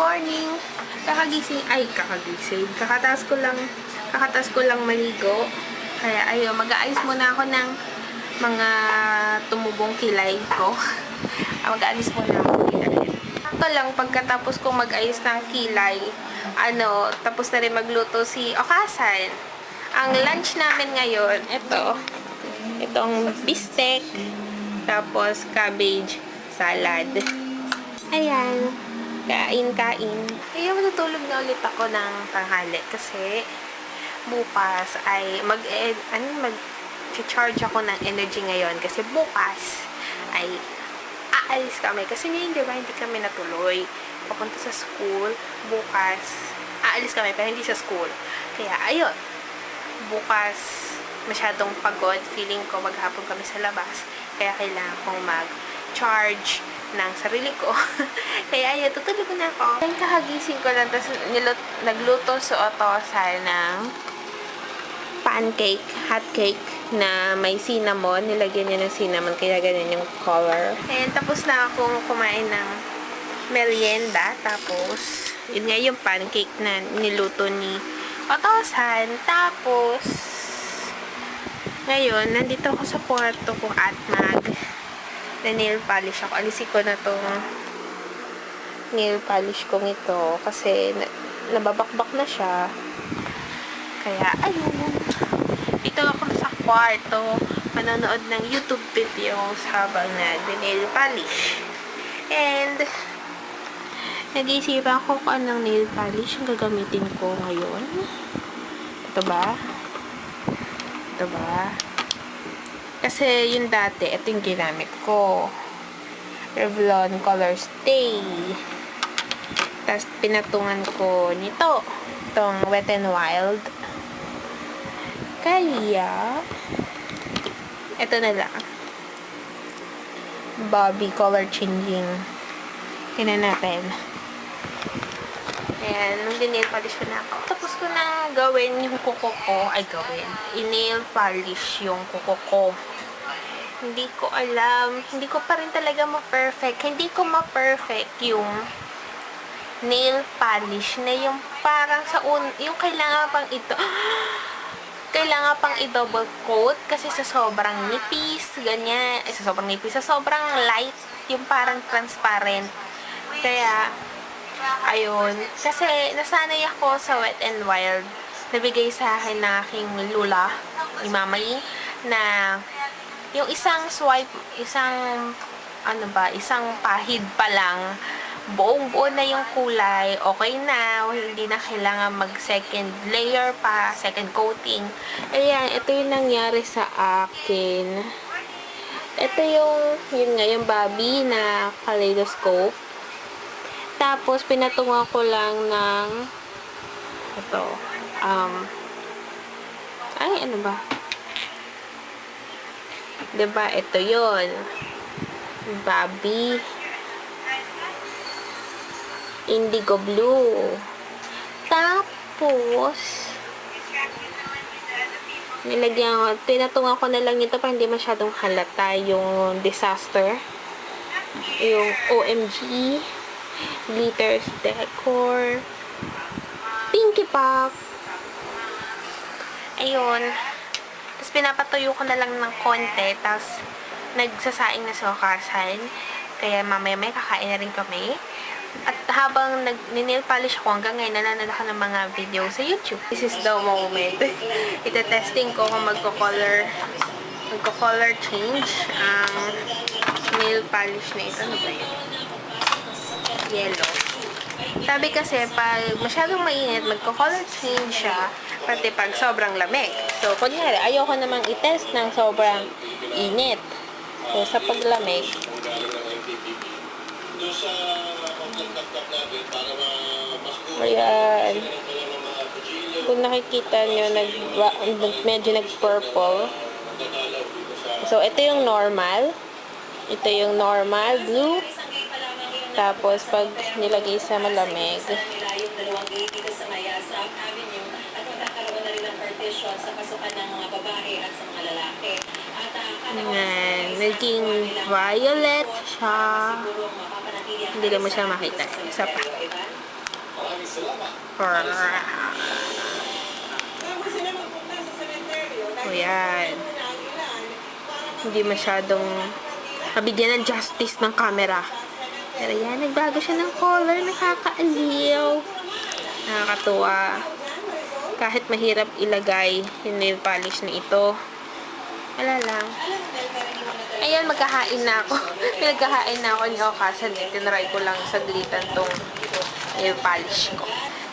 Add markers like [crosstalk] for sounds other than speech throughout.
morning! Kakagising, ay kakagising. Kakataas ko lang, kakataas ko lang maligo. Kaya ayun, mag-aayos muna ako ng mga tumubong kilay ko. [laughs] Mag-aalis muna ako. Ito lang, pagkatapos kong mag-ayos ng kilay, ano, tapos na rin magluto si Okasan. Ang lunch namin ngayon, ito, itong bistek, tapos cabbage salad. Ayan. Kain, kain. Ayun, matutulog na ulit ako ng tanghali kasi bukas ay mag eh, ano mag charge ako ng energy ngayon kasi bukas ay aalis kami. Kasi ngayon di ba hindi kami natuloy. Papunta sa school bukas aalis kami pero hindi sa school. Kaya ayun. Bukas masyadong pagod. Feeling ko maghapon kami sa labas kaya kailangan kong mag charge ng sarili ko. [laughs] Kaya ayun, tutulog na ako. Then kahagising ko lang, tapos nagluto si Otosan ng pancake, hot cake na may cinnamon. Nilagyan niya ng cinnamon, kaya ganyan yung color. And tapos na akong kumain ng merienda. Tapos, yun nga yung pancake na niluto ni Otosan. Tapos, ngayon, nandito ako sa kwarto ko at mag na nail polish ako. Alisin ko na tong nail polish kong ito kasi na, nababakbak na siya. Kaya, ayun. Dito ako sa kwarto manonood ng YouTube videos habang nag-nail polish. And, nag-iisipan ko kung anong nail polish ang gagamitin ko ngayon. Ito ba? Ito ba? Kasi yung dati, ito yung ginamit ko. Revlon Color Stay. Tapos pinatungan ko nito. Itong Wet n Wild. Kaya, ito na lang. Bobby Color Changing. Tingnan natin. Ayan, nung dinail polish ko na ako. Tapos ko na gawin yung kuko ko. Ay, gawin. I-nail polish yung kuko ko. Hindi ko alam. Hindi ko pa rin talaga ma-perfect. Hindi ko ma-perfect yung nail polish na yung parang sa un... Yung kailangan pang ito... [gasps] kailangan pang i-double coat kasi sa sobrang nipis, ganyan. Ay, sa sobrang nipis. Sa sobrang light, yung parang transparent. Kaya, ayun. Kasi, nasanay ako sa Wet n Wild. Nabigay sa akin ng aking lula, ni Mamay, na yung isang swipe, isang, ano ba, isang pahid pa lang, buong buo na yung kulay, okay na, hindi na kailangan mag second layer pa, second coating. Ayan, ito yung nangyari sa akin. Ito yung, yun nga, yung Bobby na kaleidoscope. Tapos, pinatungan ko lang ng, ito, um, ay, ano ba? 'Di ba Ito yon Bobby. Indigo blue. Tapos, nilagyan ko, tinatungan ko na lang ito para hindi masyadong halata yung disaster. Yung OMG, glitters decor, pinky pop. Ayun. Tapos pinapatuyo ko na lang ng konti. Tapos nagsasaing na sa okasan. Kaya mamaya may kakain na rin kami. At habang nag-nail polish ako hanggang ngayon, nanonood ako ng mga video sa YouTube. This is the moment. [laughs] Ita-testing ko kung magko-color magko-color change ang nail polish na ito. Ano ba yun? Yellow. Sabi kasi, pag masyadong mainit, magko-color change siya, pati pag sobrang lamig. So, kunyari, ayoko namang i-test ng sobrang init. So, sa paglamig, ayan. Kung nakikita nyo, nag, medyo nag-purple. So, ito yung normal. Ito yung normal, blue. Tapos, pag nilagay sa malamig, Ayan, naging violet siya. Hindi lang mo siya makita. Isa pa. iba. Tapos sila magpunta sa cemetery. O yan. Hindi masyadong mabigyan ng justice ng camera. Pero yan, nagbago siya ng color. Nakakaaliw. Nakakatuwa. Kahit mahirap ilagay yung nail polish na ito. Wala lang. Ayan, magkahain na ako. [laughs] Pinagkahain na ako ni Okasan. Eh. Tinry ko lang saglitan tong nail polish ko.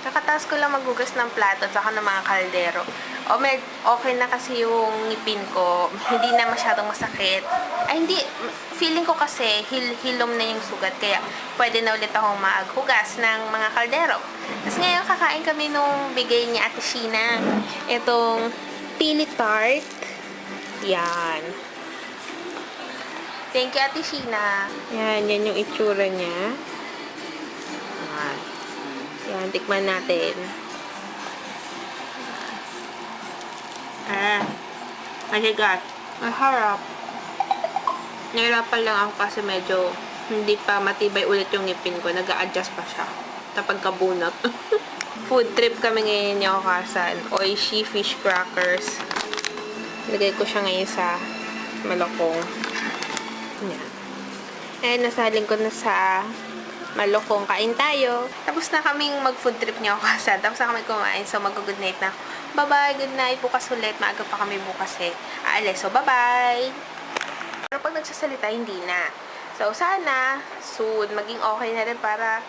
Kakataas ko lang magugas ng plato at saka ng mga kaldero. O, med, okay na kasi yung ngipin ko. Hindi na masyadong masakit. Ay, hindi. Feeling ko kasi hil hilom na yung sugat. Kaya pwede na ulit akong maghugas ng mga kaldero. Tapos ngayon, kakain kami nung bigay ni Ate Sheena. Itong pili tart. Yan. Thank you, Ate Sheena. Yan, yan yung itsura niya. Yan, tikman natin. Ah. Ay, God. Ang harap. Nahirapan lang ako kasi medyo hindi pa matibay ulit yung ngipin ko. nag adjust pa siya. Tapag kabunot. [laughs] Food trip kami ngayon yung kasan. Oishi fish crackers. Lagay ko siya ngayon sa malokong. Yan. Eh, nasaling ko na sa malokong kain tayo. Tapos na kaming mag-food trip niya kasan. [laughs] Tapos na kami kumain. So, mag-good night na. Bye-bye. Good night. Bukas ulit. Maaga pa kami bukas eh. Aalis. So, bye-bye. Pero pag nagsasalita, hindi na. So, sana, soon, maging okay na rin para